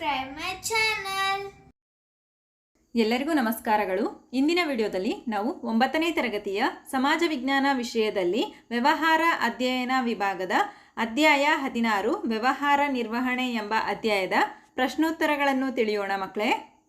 subscribe my channel ಎಲ್ಲರಿಗೂ ನಮಸ್ಕಾರಗಳು. ಇಂದಿನ ವಿಡಿಯೋದಲ್ಲಿ ನಾವು ಒಂಬತ್ತನೇ ತರಗತಿಯ ಸಮಾಜ ವಿಜ್ಞಾನ ವಿಷಯದಲ್ಲಿ ವ್ಯವಹಾರ ಅಧ್ಯಯನ ವಿಭಾಗದ ಅಧ್ಯಾಯ ಹದಿನಾರು, ವ್ಯವಹಾರ ನಿರ್ವಹಣೆ ಎಂಬ ಅಧ್ಯಾಯದ ಪ್ರಶ್ನೋತ್ತರಗಳನ್ನು ತಿಳಿಯೋಣ ಮಕ್ಕಳೇ.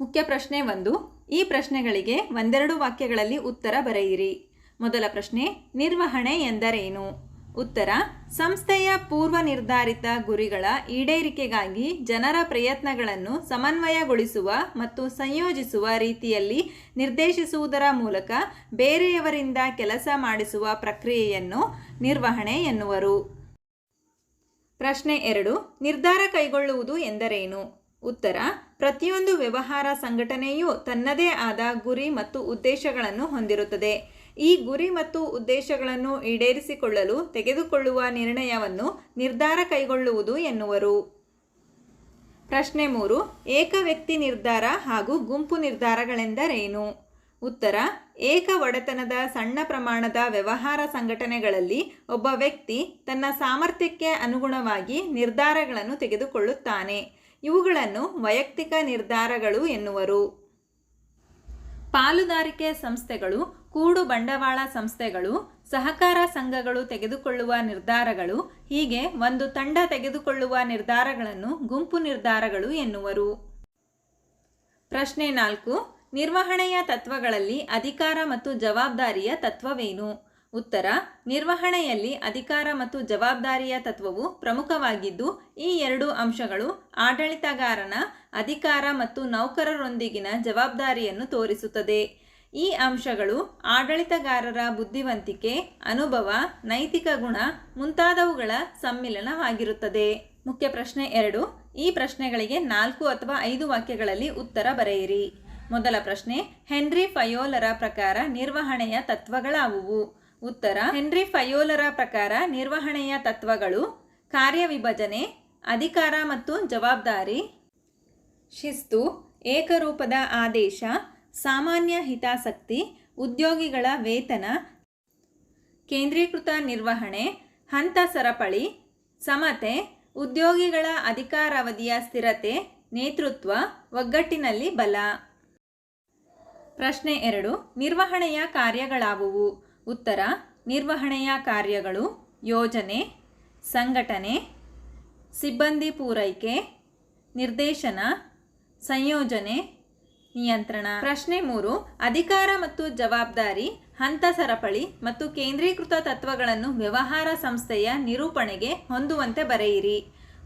ಮುಖ್ಯ ಪ್ರಶ್ನೆ ಒಂದು, ಈ ಪ್ರಶ್ನೆಗಳಿಗೆ ಒಂದೆರಡು ವಾಕ್ಯಗಳಲ್ಲಿ ಉತ್ತರ ಬರೆಯಿರಿ. ಮೊದಲ ಪ್ರಶ್ನೆ, ನಿರ್ವಹಣೆ ಎಂದರೇನು? ಉತ್ತರ, ಸಂಸ್ಥೆಯ ಪೂರ್ವ ನಿರ್ಧಾರಿತ ಗುರಿಗಳ ಈಡೇರಿಕೆಗಾಗಿ ಜನರ ಪ್ರಯತ್ನಗಳನ್ನು ಸಮನ್ವಯಗೊಳಿಸುವ ಮತ್ತು ಸಂಯೋಜಿಸುವ ರೀತಿಯಲ್ಲಿ ನಿರ್ದೇಶಿಸುವುದರ ಮೂಲಕ ಬೇರೆಯವರಿಂದ ಕೆಲಸ ಮಾಡಿಸುವ ಪ್ರಕ್ರಿಯೆಯನ್ನು ನಿರ್ವಹಣೆ ಎನ್ನುವರು. ಪ್ರಶ್ನೆ ಎರಡು, ನಿರ್ಧಾರ ಕೈಗೊಳ್ಳುವುದು ಎಂದರೇನು? ಉತ್ತರ, ಪ್ರತಿಯೊಂದು ವ್ಯವಹಾರ ಸಂಘಟನೆಯೂ ತನ್ನದೇ ಆದ ಗುರಿ ಮತ್ತು ಉದ್ದೇಶಗಳನ್ನು ಹೊಂದಿರುತ್ತದೆ. ಈ ಗುರಿ ಮತ್ತು ಉದ್ದೇಶಗಳನ್ನು ಈಡೇರಿಸಿಕೊಳ್ಳಲು ತೆಗೆದುಕೊಳ್ಳುವ ನಿರ್ಣಯವನ್ನು ನಿರ್ಧಾರ ಕೈಗೊಳ್ಳುವುದು ಎನ್ನುವರು. ಪ್ರಶ್ನೆ ಮೂರು, ಏಕ ವ್ಯಕ್ತಿ ನಿರ್ಧಾರ ಹಾಗೂ ಗುಂಪು ನಿರ್ಧಾರಗಳೆಂದರೇನು? ಉತ್ತರ, ಏಕ ಒಡೆತನದ ಸಣ್ಣ ಪ್ರಮಾಣದ ವ್ಯವಹಾರ ಸಂಘಟನೆಗಳಲ್ಲಿ ಒಬ್ಬ ವ್ಯಕ್ತಿ ತನ್ನ ಸಾಮರ್ಥ್ಯಕ್ಕೆ ಅನುಗುಣವಾಗಿ ನಿರ್ಧಾರಗಳನ್ನು ತೆಗೆದುಕೊಳ್ಳುತ್ತಾನೆ. ಇವುಗಳನ್ನು ವೈಯಕ್ತಿಕ ನಿರ್ಧಾರಗಳು ಎನ್ನುವರು. ಪಾಲುದಾರಿಕೆ ಸಂಸ್ಥೆಗಳು ಕೂಡು ಬಂಡವಾಳ ಸಂಸ್ಥೆಗಳು, ಸಹಕಾರ ಸಂಘಗಳು ತೆಗೆದುಕೊಳ್ಳುವ ನಿರ್ಧಾರಗಳು, ಹೀಗೆ ಒಂದು ತಂಡ ತೆಗೆದುಕೊಳ್ಳುವ ನಿರ್ಧಾರಗಳನ್ನು ಗುಂಪು ನಿರ್ಧಾರಗಳು ಎನ್ನುವರು. ಪ್ರಶ್ನೆ ನಾಲ್ಕು, ನಿರ್ವಹಣೆಯ ತತ್ವಗಳಲ್ಲಿ ಅಧಿಕಾರ ಮತ್ತು ಜವಾಬ್ದಾರಿಯ ತತ್ವವೇನು? ಉತ್ತರ, ನಿರ್ವಹಣೆಯಲ್ಲಿ ಅಧಿಕಾರ ಮತ್ತು ಜವಾಬ್ದಾರಿಯ ತತ್ವವು ಪ್ರಮುಖವಾಗಿದ್ದು, ಈ ಎರಡು ಅಂಶಗಳು ಆಡಳಿತಗಾರನ ಅಧಿಕಾರ ಮತ್ತು ನೌಕರರೊಂದಿಗಿನ ಜವಾಬ್ದಾರಿಯನ್ನು ತೋರಿಸುತ್ತದೆ. ಈ ಅಂಶಗಳು ಆಡಳಿತಗಾರರ ಬುದ್ಧಿವಂತಿಕೆ, ಅನುಭವ, ನೈತಿಕ ಗುಣ ಮುಂತಾದವುಗಳ ಸಮ್ಮಿಲನವಾಗಿರುತ್ತದೆ. ಮುಖ್ಯ ಪ್ರಶ್ನೆ ಎರಡು. ಈ ಪ್ರಶ್ನೆಗಳಿಗೆ ನಾಲ್ಕು ಅಥವಾ ಐದು ವಾಕ್ಯಗಳಲ್ಲಿ ಉತ್ತರ ಬರೆಯಿರಿ. ಮೊದಲ ಪ್ರಶ್ನೆ, ಹೆನ್ರಿ ಫಯೋಲರ ಪ್ರಕಾರ ನಿರ್ವಹಣೆಯ ತತ್ವಗಳಾವುವು? ಉತ್ತರ, ಹೆನ್ರಿ ಫಯೋಲರ ಪ್ರಕಾರ ನಿರ್ವಹಣೆಯ ತತ್ವಗಳು ಕಾರ್ಯವಿಭಜನೆ, ಅಧಿಕಾರ ಮತ್ತು ಜವಾಬ್ದಾರಿ, ಶಿಸ್ತು, ಏಕರೂಪದ ಆದೇಶ ಸಾಮಾನ್ಯ ಹಿತಾಸಕ್ತಿ, ಉದ್ಯೋಗಿಗಳ ವೇತನ, ಕೇಂದ್ರೀಕೃತ ನಿರ್ವಹಣೆ, ಹಂತ ಸರಪಳಿ, ಸಮತೆ, ಉದ್ಯೋಗಿಗಳ ಅಧಿಕಾರಾವಧಿಯ ಸ್ಥಿರತೆ, ನೇತೃತ್ವ, ಒಗ್ಗಟ್ಟಿನಲ್ಲಿ ಬಲ. ಪ್ರಶ್ನೆ ಎರಡು, ನಿರ್ವಹಣೆಯ ಕಾರ್ಯಗಳಾವುವು? ಉತ್ತರ, ನಿರ್ವಹಣೆಯ ಕಾರ್ಯಗಳು, ಯೋಜನೆ, ಸಂಘಟನೆ, ಸಿಬ್ಬಂದಿ ಪೂರೈಕೆ, ನಿರ್ದೇಶನ, ಸಂಯೋಜನೆ ನಿಯಂತ್ರಣ. ಪ್ರಶ್ನೆ ಮೂರು, ಅಧಿಕಾರ ಮತ್ತು ಜವಾಬ್ದಾರಿ, ಹಂತ ಸರಪಳಿ ಮತ್ತು ಕೇಂದ್ರೀಕೃತ ತತ್ವಗಳನ್ನು ವ್ಯವಹಾರ ಸಂಸ್ಥೆಯ ನಿರೂಪಣೆಗೆ ಹೊಂದುವಂತೆ ಬರೆಯಿರಿ.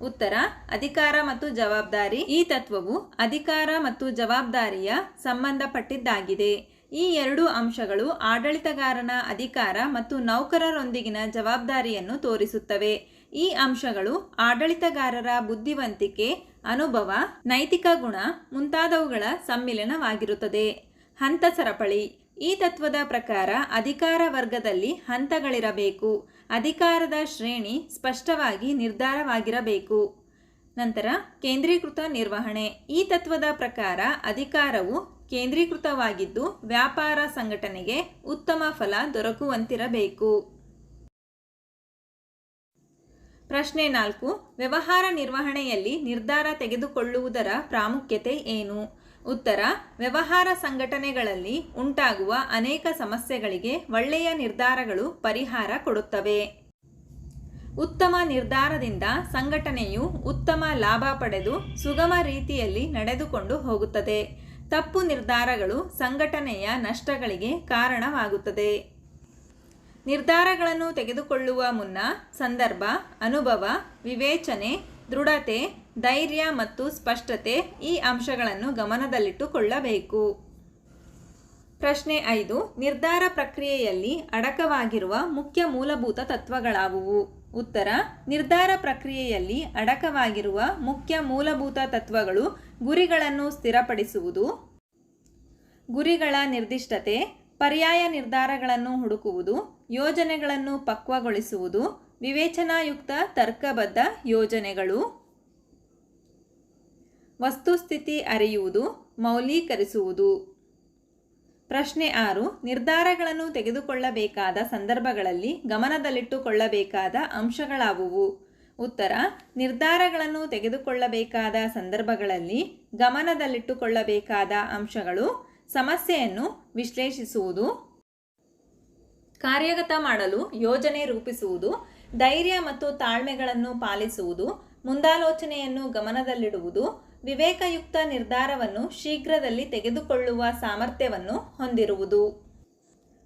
ಉತ್ತರ, ಅಧಿಕಾರ ಮತ್ತು ಜವಾಬ್ದಾರಿ, ಈ ತತ್ವವು ಅಧಿಕಾರ ಮತ್ತು ಜವಾಬ್ದಾರಿಯ ಸಂಬಂಧಪಟ್ಟಿದ್ದಾಗಿದೆ. ಈ ಎರಡು ಅಂಶಗಳು ಆಡಳಿತಗಾರನ ಅಧಿಕಾರ ಮತ್ತು ನೌಕರರೊಂದಿಗಿನ ಜವಾಬ್ದಾರಿಯನ್ನು ತೋರಿಸುತ್ತವೆ. ಈ ಅಂಶಗಳು ಆಡಳಿತಗಾರರ ಬುದ್ಧಿವಂತಿಕೆ ಅನುಭವ, ನೈತಿಕ ಗುಣ ಮುಂತಾದವುಗಳ ಸಮ್ಮಿಲನವಾಗಿರುತ್ತದೆ. ಹಂತ ಸರಪಳಿ. ಈ ತತ್ವದ ಪ್ರಕಾರ ಅಧಿಕಾರ ವರ್ಗದಲ್ಲಿ ಹಂತಗಳಿರಬೇಕು. ಅಧಿಕಾರದ ಶ್ರೇಣಿ ಸ್ಪಷ್ಟವಾಗಿ ನಿರ್ಧಾರವಾಗಿರಬೇಕು. ನಂತರ ಕೇಂದ್ರೀಕೃತ ನಿರ್ವಹಣೆ. ಈ ತತ್ವದ ಪ್ರಕಾರ ಅಧಿಕಾರವು ಕೇಂದ್ರೀಕೃತವಾಗಿದ್ದು ವ್ಯಾಪಾರ ಸಂಘಟನೆಗೆ ಉತ್ತಮ ಫಲ ದೊರಕುವಂತಿರಬೇಕು. ಪ್ರಶ್ನೆ ನಾಲ್ಕು, ವ್ಯವಹಾರ ನಿರ್ವಹಣೆಯಲ್ಲಿ ನಿರ್ಧಾರ ತೆಗೆದುಕೊಳ್ಳುವುದರ ಪ್ರಾಮುಖ್ಯತೆ ಏನು? ಉತ್ತರ, ವ್ಯವಹಾರ ಸಂಘಟನೆಗಳಲ್ಲಿ ಉಂಟಾಗುವ ಅನೇಕ ಸಮಸ್ಯೆಗಳಿಗೆ ಒಳ್ಳೆಯ ನಿರ್ಧಾರಗಳು ಪರಿಹಾರ ಕೊಡುತ್ತವೆ. ಉತ್ತಮ ನಿರ್ಧಾರದಿಂದ ಸಂಘಟನೆಯು ಉತ್ತಮ ಲಾಭ ಪಡೆದು ಸುಗಮ ರೀತಿಯಲ್ಲಿ ನಡೆದುಕೊಂಡು ಹೋಗುತ್ತದೆ. ತಪ್ಪು ನಿರ್ಧಾರಗಳು ಸಂಘಟನೆಯ ನಷ್ಟಗಳಿಗೆ ಕಾರಣವಾಗುತ್ತದೆ. ನಿರ್ಧಾರಗಳನ್ನು ತೆಗೆದುಕೊಳ್ಳುವ ಮುನ್ನ ಸಂದರ್ಭ, ಅನುಭವ, ವಿವೇಚನೆ, ದೃಢತೆ, ಧೈರ್ಯ ಮತ್ತು ಸ್ಪಷ್ಟತೆ ಈ ಅಂಶಗಳನ್ನು ಗಮನದಲ್ಲಿಟ್ಟುಕೊಳ್ಳಬೇಕು. ಪ್ರಶ್ನೆ ಐದು, ನಿರ್ಧಾರ ಪ್ರಕ್ರಿಯೆಯಲ್ಲಿ ಅಡಕವಾಗಿರುವ ಮುಖ್ಯ ಮೂಲಭೂತ ತತ್ವಗಳಾವುವು? ಉತ್ತರ, ನಿರ್ಧಾರ ಪ್ರಕ್ರಿಯೆಯಲ್ಲಿ ಅಡಕವಾಗಿರುವ ಮುಖ್ಯ ಮೂಲಭೂತ ತತ್ವಗಳು ಗುರಿಗಳನ್ನು ಸ್ಥಿರಪಡಿಸುವುದು, ಗುರಿಗಳ ನಿರ್ದಿಷ್ಟತೆ, ಪರ್ಯಾಯ ನಿರ್ಧಾರಗಳನ್ನು ಹುಡುಕುವುದು ಯೋಜನೆಗಳನ್ನು ಪಕ್ವಗೊಳಿಸುವುದು, ವಿವೇಚನಾಯುಕ್ತ, ತರ್ಕಬದ್ಧ ಯೋಜನೆಗಳು. ವಸ್ತುಸ್ಥಿತಿ ಅರಿಯುವುದು, ಮೌಲ್ಯೀಕರಿಸುವುದು. ಪ್ರಶ್ನೆ ಆರು, ನಿರ್ಧಾರಗಳನ್ನು ತೆಗೆದುಕೊಳ್ಳಬೇಕಾದ ಸಂದರ್ಭಗಳಲ್ಲಿ ಗಮನದಲ್ಲಿಟ್ಟುಕೊಳ್ಳಬೇಕಾದ ಅಂಶಗಳಾವುವು? ಉತ್ತರ, ನಿರ್ಧಾರಗಳನ್ನು ತೆಗೆದುಕೊಳ್ಳಬೇಕಾದ ಸಂದರ್ಭಗಳಲ್ಲಿ ಗಮನದಲ್ಲಿಟ್ಟುಕೊಳ್ಳಬೇಕಾದ ಅಂಶಗಳು, ಸಮಸ್ಯೆಯನ್ನು ವಿಶ್ಲೇಷಿಸುವುದು. ಕಾರ್ಯಗತ ಮಾಡಲು ಯೋಜನೆ ರೂಪಿಸುವುದು, ಧೈರ್ಯ ಮತ್ತು ತಾಳ್ಮೆಗಳನ್ನು ಪಾಲಿಸುವುದು, ಮುಂದಾಲೋಚನೆಯನ್ನು ಗಮನದಲ್ಲಿಡುವುದು, ವಿವೇಕಯುಕ್ತ ನಿರ್ಧಾರವನ್ನು ಶೀಘ್ರದಲ್ಲಿ ತೆಗೆದುಕೊಳ್ಳುವ ಸಾಮರ್ಥ್ಯವನ್ನು ಹೊಂದಿರುವುದು.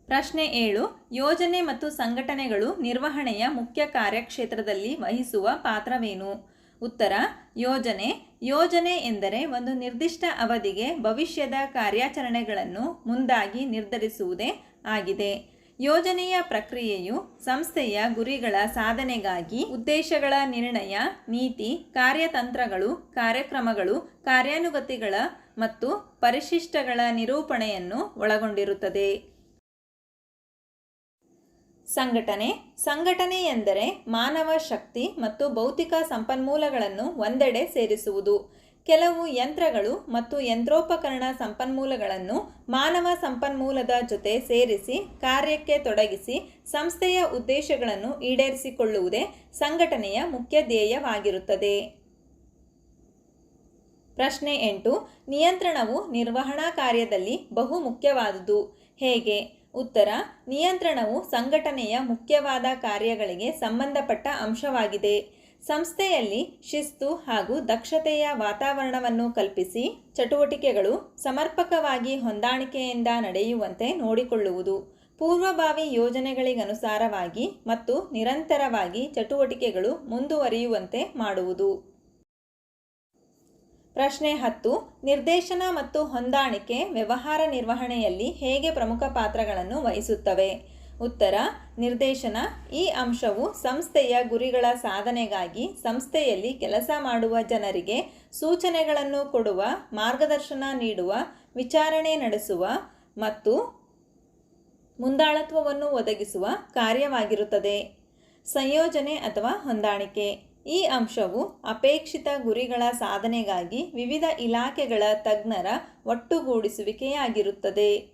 ಪ್ರಶ್ನೆ ಏಳು, ಯೋಜನೆ ಮತ್ತು ಸಂಘಟನೆಗಳು ನಿರ್ವಹಣೆಯ ಮುಖ್ಯ ಕಾರ್ಯಕ್ಷೇತ್ರದಲ್ಲಿ ವಹಿಸುವ ಪಾತ್ರವೇನು? ಉತ್ತರ, ಯೋಜನೆ. ಯೋಜನೆ ಎಂದರೆ ಒಂದು ನಿರ್ದಿಷ್ಟ ಅವಧಿಗೆ ಭವಿಷ್ಯದ ಕಾರ್ಯಾಚರಣೆಗಳನ್ನು ಮುಂದಾಗಿ ನಿರ್ಧರಿಸುವುದೇ ಆಗಿದೆ. ಯೋಜನೆಯ ಪ್ರಕ್ರಿಯೆಯು ಸಂಸ್ಥೆಯ ಗುರಿಗಳ ಸಾಧನೆಗಾಗಿ ಉದ್ದೇಶಗಳ ನಿರ್ಣಯ, ನೀತಿ, ಕಾರ್ಯತಂತ್ರಗಳು, ಕಾರ್ಯಕ್ರಮಗಳು, ಕಾರ್ಯಾನುಗತಿಗಳ ಮತ್ತು ಪರಿಶಿಷ್ಟಗಳ ನಿರೂಪಣೆಯನ್ನು ಒಳಗೊಂಡಿರುತ್ತದೆ. ಸಂಘಟನೆ ಸಂಘಟನೆ ಎಂದರೆ ಮಾನವ ಶಕ್ತಿ ಮತ್ತು ಭೌತಿಕ ಸಂಪನ್ಮೂಲಗಳನ್ನು ಒಂದೆಡೆ ಸೇರಿಸುವುದು. ಕೆಲವು ಯಂತ್ರಗಳು ಮತ್ತು ಯಂತ್ರೋಪಕರಣ ಸಂಪನ್ಮೂಲಗಳನ್ನು ಮಾನವ ಸಂಪನ್ಮೂಲದ ಜೊತೆ ಸೇರಿಸಿ, ಕಾರ್ಯಕ್ಕೆ ತೊಡಗಿಸಿ, ಸಂಸ್ಥೆಯ ಉದ್ದೇಶಗಳನ್ನು ಈಡೇರಿಸಿಕೊಳ್ಳುವುದೇ ಸಂಘಟನೆಯ ಮುಖ್ಯ ಧ್ಯೇಯವಾಗಿರುತ್ತದೆ. ಪ್ರಶ್ನೆ ಎಂಟು, ನಿಯಂತ್ರಣವು ನಿರ್ವಹಣಾ ಕಾರ್ಯದಲ್ಲಿ ಬಹು ಮುಖ್ಯವಾದುದು. ಹೇಗೆ? ಉತ್ತರ, ನಿಯಂತ್ರಣವು ಸಂಘಟನೆಯ ಮುಖ್ಯವಾದ ಕಾರ್ಯಗಳಿಗೆ ಸಂಬಂಧಪಟ್ಟ ಅಂಶವಾಗಿದೆ. ಸಂಸ್ಥೆಯಲ್ಲಿ ಶಿಸ್ತು ಹಾಗೂ ದಕ್ಷತೆಯ ವಾತಾವರಣವನ್ನು ಕಲ್ಪಿಸಿ ಚಟುವಟಿಕೆಗಳು ಸಮರ್ಪಕವಾಗಿ ಹೊಂದಾಣಿಕೆಯಿಂದ ನಡೆಯುವಂತೆ ನೋಡಿಕೊಳ್ಳುವುದು. ಪೂರ್ವಭಾವಿ ಯೋಜನೆಗಳಿಗನುಸಾರವಾಗಿ ಮತ್ತು ನಿರಂತರವಾಗಿ ಚಟುವಟಿಕೆಗಳು ಮುಂದುವರಿಯುವಂತೆ ಮಾಡುವುದು. ಪ್ರಶ್ನೆ ಹತ್ತು, ನಿರ್ದೇಶನ ಮತ್ತು ಹೊಂದಾಣಿಕೆ ವ್ಯವಹಾರ ನಿರ್ವಹಣೆಯಲ್ಲಿ ಹೇಗೆ ಪ್ರಮುಖ ಪಾತ್ರಗಳನ್ನು ವಹಿಸುತ್ತವೆ? ಉತ್ತರ, ನಿರ್ದೇಶನ, ಈ ಅಂಶವು ಸಂಸ್ಥೆಯ ಗುರಿಗಳ ಸಾಧನೆಗಾಗಿ ಸಂಸ್ಥೆಯಲ್ಲಿ ಕೆಲಸ ಮಾಡುವ ಜನರಿಗೆ ಸೂಚನೆಗಳನ್ನು ಕೊಡುವ, ಮಾರ್ಗದರ್ಶನ ನೀಡುವ, ವಿಚಾರಣೆ ನಡೆಸುವ ಮತ್ತು ಮುಂದಾಳತ್ವವನ್ನು ಒದಗಿಸುವ ಕಾರ್ಯವಾಗಿರುತ್ತದೆ. ಸಂಯೋಜನೆ ಅಥವಾ ಹೊಂದಾಣಿಕೆ. ಈ ಅಂಶವು ಅಪೇಕ್ಷಿತ ಗುರಿಗಳ ಸಾಧನೆಗಾಗಿ ವಿವಿಧ ಇಲಾಖೆಗಳ ತಜ್ಞರ ಒಟ್ಟುಗೂಡಿಸುವಿಕೆಯಾಗಿರುತ್ತದೆ.